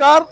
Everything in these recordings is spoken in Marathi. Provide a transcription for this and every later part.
कार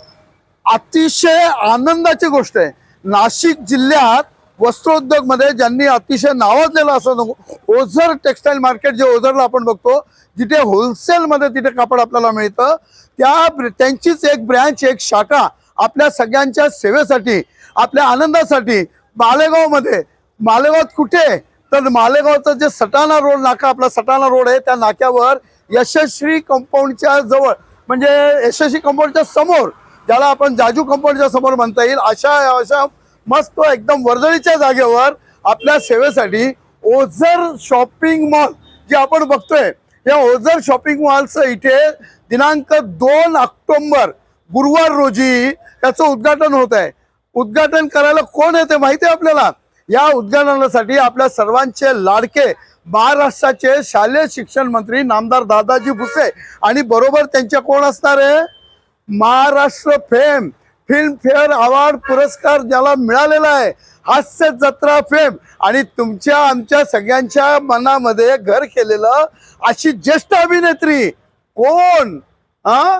अतिशय आनंदाची गोष्ट आहे. नाशिक जिल्ह्यात वस्त्रोद्योगमध्ये ज्यांनी अतिशय नावाजलेलं असं ओझर टेक्सटाईल मार्केट जे ओझरला आपण बघतो जिथे होलसेल मध्ये तिथे कापड आपल्याला मिळतं त्या त्यांचीच एक ब्रँच एक शाखा आपल्या सगळ्यांच्या सेवेसाठी आपल्या आनंदासाठी मालेगावमध्ये मालेगावात कुठे? तर मालेगावचं जे सटाणा रोड नाका आपला सटाणा रोड आहे त्या नाक्यावर यशस्वी कंपाऊंडच्या जवळ म्हणजे यशस्वी कंपाऊंडच्या समोर ज्याला आपण जाजू कंपाऊंडच्या समोर म्हणता येईल अशा अशा मस्त एकदम वर्दळीच्या जागेवर आपल्या सेवेसाठी ओझर शॉपिंग मॉल जे आपण बघतोय या ओझर शॉपिंग मॉलचं इथे दिनांक दोन ऑक्टोंबर गुरुवार रोजी त्याचं उद्घाटन होत आहे. उद्घाटन करायला कोण येते माहिती आहे आपल्याला? या उद्घाटनासाठी आपल्या सर्वांचे लाडके महाराष्ट्राचे शालेय शिक्षण मंत्री नामदार दादाजी भुसे आणि बरोबर त्यांच्या कोण असणार आहे? महाराष्ट्र फेम फिल्मफेअर अवॉर्ड पुरस्कार ज्याला मिळालेला आहे. हास्य जत्रा फेम आणि तुमच्या आमच्या सगळ्यांच्या मनामध्ये घर केलेलं अशी ज्येष्ठ अभिनेत्री कोण? हा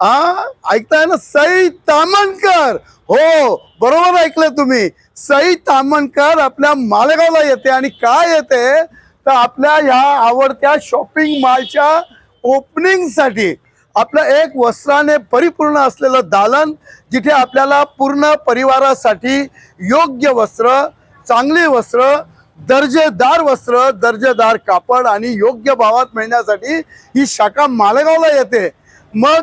हा ऐकताय ना? सई तामणकर. हो बरोबर ऐकलं तुम्ही. सई तामणकर आपल्या मालेगावला येते आणि काय येते? तर आपल्या ह्या आवडत्या शॉपिंग मॉलच्या ओपनिंगसाठी आपलं एक वस्त्राने परिपूर्ण असलेलं दालन जिथे आपल्याला पूर्ण परिवारासाठी योग्य वस्त्र चांगली वस्त्र दर्जेदार वस्त्र दर्जेदार कापड आणि योग्य भावात मिळण्यासाठी ही शाखा मालेगावला येते. मग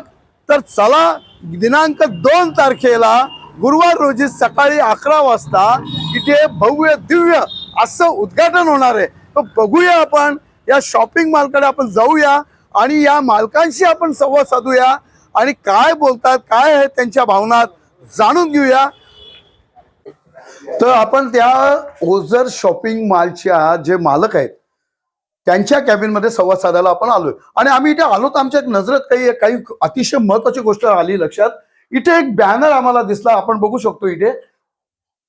तर चला दिनांक दोन तारखेला गुरुवार रोजी सकाळी अकरा वाजता इथे भव्य दिव्य असं उद्घाटन होणार आहे. तर बघूया आपण. या शॉपिंग मॉलकडे आपण जाऊया आणि या मालकांशी आपण संवाद साधूया. आणि काय बोलतात काय आहे त्यांच्या भावना जाणून घेऊया. तर आपण त्या ओझर शॉपिंग मॉलच्या जे मालक आहेत त्यांच्या कॅबिनमध्ये संवाद साधायला आपण आलोय. आणि आम्ही इथे आलो तर आमच्या नजरेत काही काही अतिशय महत्वाची गोष्ट आली लक्षात. इथे एक बॅनर आम्हाला दिसला आपण बघू शकतो इथे.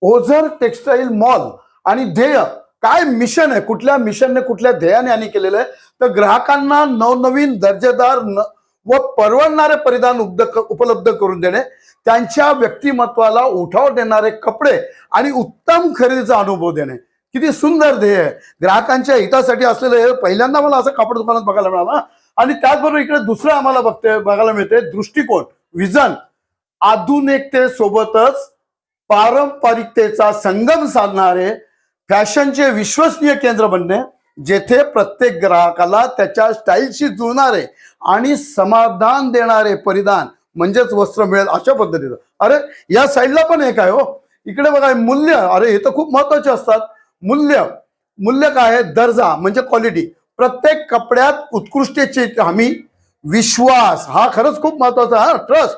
ओझर टेक्सटाईल मॉल आणि ध्येय. काय मिशन आहे? कुठल्या मिशनने कुठल्या ध्येयाने यांनी केलेलं आहे? तर ग्राहकांना नवनवीन दर्जेदार न- व परवडणारे परिधान उपद- उपलब्ध करून देणे त्यांच्या व्यक्तिमत्वाला उठाव देणारे कपडे आणि उत्तम खरेदीचा अनुभव देणे. किती सुंदर ध्येय आहे. ग्राहकांच्या हितासाठी असलेलं हे पहिल्यांदा मला असं कापड दुकानात बघायला मिळाला आणि त्याचबरोबर इकडे दुसरं आम्हाला बघते बघायला मिळते दृष्टिकोन विजन. आधुनिकतेसोबतच पारंपरिकतेचा संगम साधणारे फॅशनचे विश्वसनीय केंद्र बनणे जेथे प्रत्येक ग्राहकाला त्याच्या स्टाईलशी जुळणारे आणि समाधान देणारे परिधान म्हणजेच वस्त्र मिळेल अशा पद्धतीचं. अरे या साईडला पण एक आहे हो. इकडे बघा मूल्य अरे हे तर खूप महत्त्वाचे असतात. मूल्य मूल्य काय आहे? दर्जा म्हणजे क्वालिटी प्रत्येक कपड्यात उत्कृष्टतेची हमी विश्वास हा खरंच खूप महत्त्वाचा हा ट्रस्ट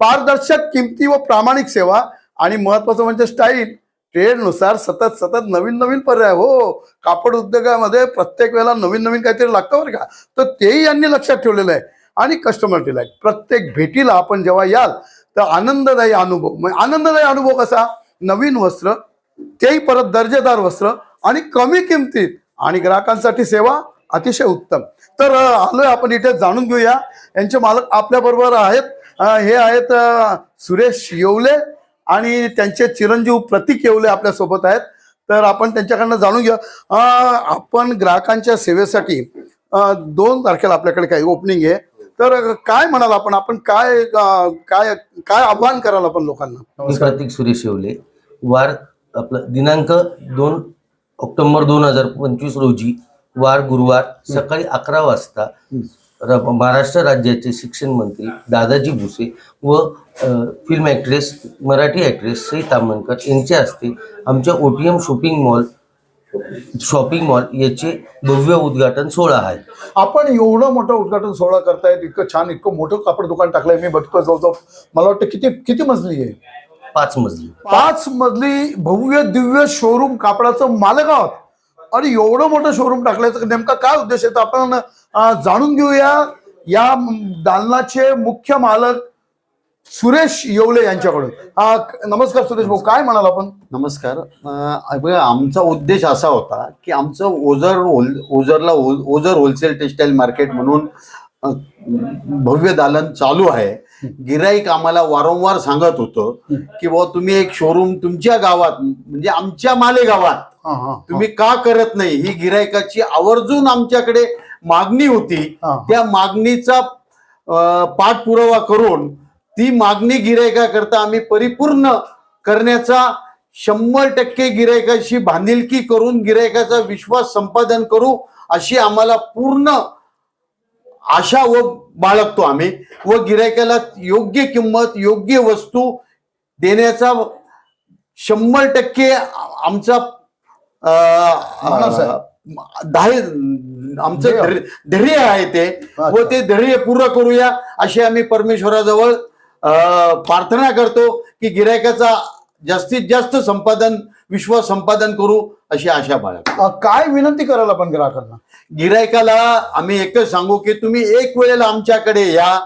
पारदर्शक किमती व प्रामाणिक सेवा आणि महत्वाचं म्हणजे स्टाईल ट्रेडनुसार सतत सतत नवीन नवीन पर्याय. हो कापड उद्योगामध्ये प्रत्येक वेळेला नवीन नवीन काहीतरी लागतं बरं का? तर तेही यांनी लक्षात ठेवलेलं आहे. आणि कस्टमर ठेवलं आहे. प्रत्येक भेटीला आपण जेव्हा याल तर आनंददायी अनुभव. म्हणजे आनंददायी अनुभव कसा? नवीन वस्त्र तेही परत दर्जेदार वस्त्र आणि कमी किमतीत. आणि ग्राहकांसाठी सेवा अतिशय उत्तम. तर आलोय आपण इथे जाणून घेऊया. यांचे मालक आपल्या बरोबर आहेत हे आहेत सुरेश येवले. आणि त्यांचे चिरंजीव प्रतीक येवले आपल्यासोबत आहेत. तर आपण त्यांच्याकडनं जाणून घेऊ. अं, आपण ग्राहकांच्या सेवेसाठी दोन तारखेला आपल्याकडे काही ओपनिंग आहे. तर काय म्हणाल आपण? आपण काय काय काय आव्हान कराल आपण लोकांना? प्रतीक सुरेश येवले. वार आपलं दिनांक दोन ऑक्टोबर दोन हजार पंचवीस रोजी वार गुरुवार सकाळी अकरा वाजता र- महाराष्ट्र राज्याचे शिक्षण मंत्री दादाजी भुसे व film actress Marathi actress Sai Tamhankar यांच्या हस्ते आमच्या O T M shopping mall shopping mall याचे भव्य उद्घाटन सोहळा आहे. आपण एवढं मोठं उद्घाटन सोहळा करतायत इतकं छान इतकं मोठं कापड दुकान टाकलंय मी बघतो जवळजवळ मला वाटतं किती किती मजली आहे? पाच मजली. पाच मजली भव्य दिव्य शोरूम कापडाचं मालगावात आणि एवढं मोठं शोरूम टाकल्याचं नेमका काय उद्देश आहे? तर आपण जाणून घेऊया. या दालनाचे मुख्य मालक सुरेश येवले यांच्याकडून. नमस्कार सुरेश भाऊ काय म्हणाल आपण? नमस्कार. आमचा उद्देश असा होता की आमचं ओझर होल ओझरला ओझर होलसेल टेक्स्टाईल मार्केट म्हणून भव्य दालन चालू आहे. गिराईक आम्हाला वारंवार सांगत होतं की बाबा तुम्ही एक शोरूम तुमच्या गावात म्हणजे आमच्या माले गावात हा, तुम्ही का करत नाही? ही गिरायकाची आवर्जून आमच्याकडे मागणी होती. त्या मागणीचा पाठपुरावा करून ती मागणी गिरायकाकरता आम्ही परिपूर्ण करण्याचा शंभर टक्के गिरायकाशी बांधिलकी करून गिरायकाचा विश्वास संपादन करू अशी आम्हाला पूर्ण आशा व बाळगतो आम्ही व गिरायकाला योग्य किंमत योग्य वस्तू देण्याचा शंभर टक्के आमचा आमचं ध्येय. धैर्य- आहे ते व. ते ध्येय पूर्ण करूया अशी आम्ही परमेश्वराजवळ प्रार्थना करतो की गिरायकाचा जास्तीत जास्त संपादन विश्वास संपादन करू अशी आशा बाळगतो. अ, काय विनंती करायला आपण ग्राहकांना? गिरायकाला आम्ही एकच सांगू की तुम्ही एक वेळेला आमच्याकडे या.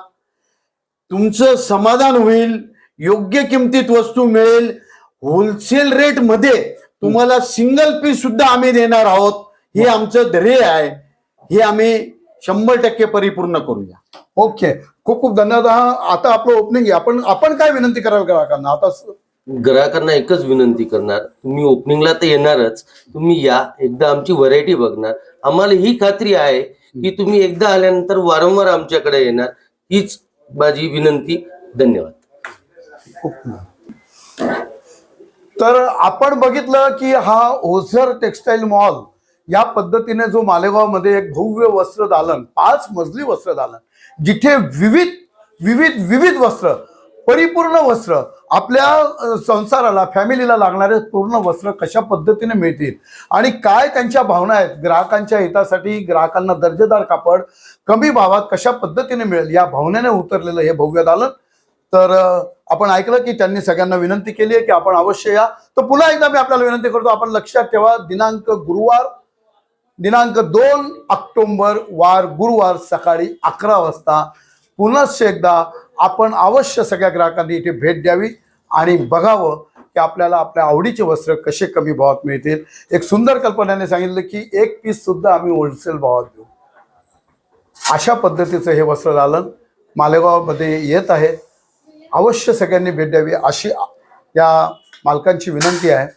तुमचं समाधान होईल योग्य किमतीत वस्तू मिळेल. होलसेल रेटमध्ये तुम्हाला सिंगल पीस सुद्धा आम्ही देणार आहोत. हे आमचं ध्येय आहे. हे आम्ही शंभर टक्के परिपूर्ण करूया. ओके. खूप खूप धन्यवाद. हा आता आपलं ओपनिंग आपण आपण काय विनंती कराल ग्राहकांना? आता ग्राहकांना एकच विनंती करणार तुम्ही ओपनिंगला तर येणारच तुम्ही या एकदा आमची व्हरायटी बघणार. आम्हाला ही खात्री आहे की तुम्ही एकदा आल्यानंतर वारंवार आमच्याकडे येणार हीच माझी विनंती. धन्यवाद. तर आपण बघितलं की हा ओझर टेक्सटाईल मॉल या पद्धतीने जो मालेगावमध्ये एक भव्य वस्त्र दालन पाच मजली वस्त्र दालन जिथे विविध विविध विविध वस्त्र परिपूर्ण वस्त्र आपल्या संसाराला फॅमिलीला लागणारे पूर्ण वस्त्र कशा पद्धतीने मिळतील? आणि काय त्यांच्या भावना आहेत? ग्राहकांच्या हितासाठी ग्राहकांना दर्जेदार कापड कमी भावात कशा पद्धतीने मिळेल? या भावनेने उतरलेलं हे भव्य दालन. तर आपण ऐकलं की त्यांनी सगळ्यांना विनंती केली आहे की आपण अवश्य या. तर पुन्हा एकदा मी आपल्याला विनंती करतो आपण लक्षात ठेवा दिनांक गुरुवार दिनांक दोन ऑक्टोबर वार गुरुवार सकाळी अकरा वाजता. पुनश्च एकदा आपण अवश्य सगळ्या ग्राहकांनी इथे भेट द्यावी आणि बघावं की आपल्याला आपल्या आवडीचे वस्त्र कसे कमी भावात मिळतील. एक सुंदर कल्पनेने सांगितलं की एक पीस सुद्धा आम्ही होलसेल भावात देऊ. अशा पद्धतीचं हे वस्त्र दालन मालेगावमध्ये येत आहे. अवश्य सगळ्यांनी भेट द्यावी अशी या मालकांची विनंती आहे.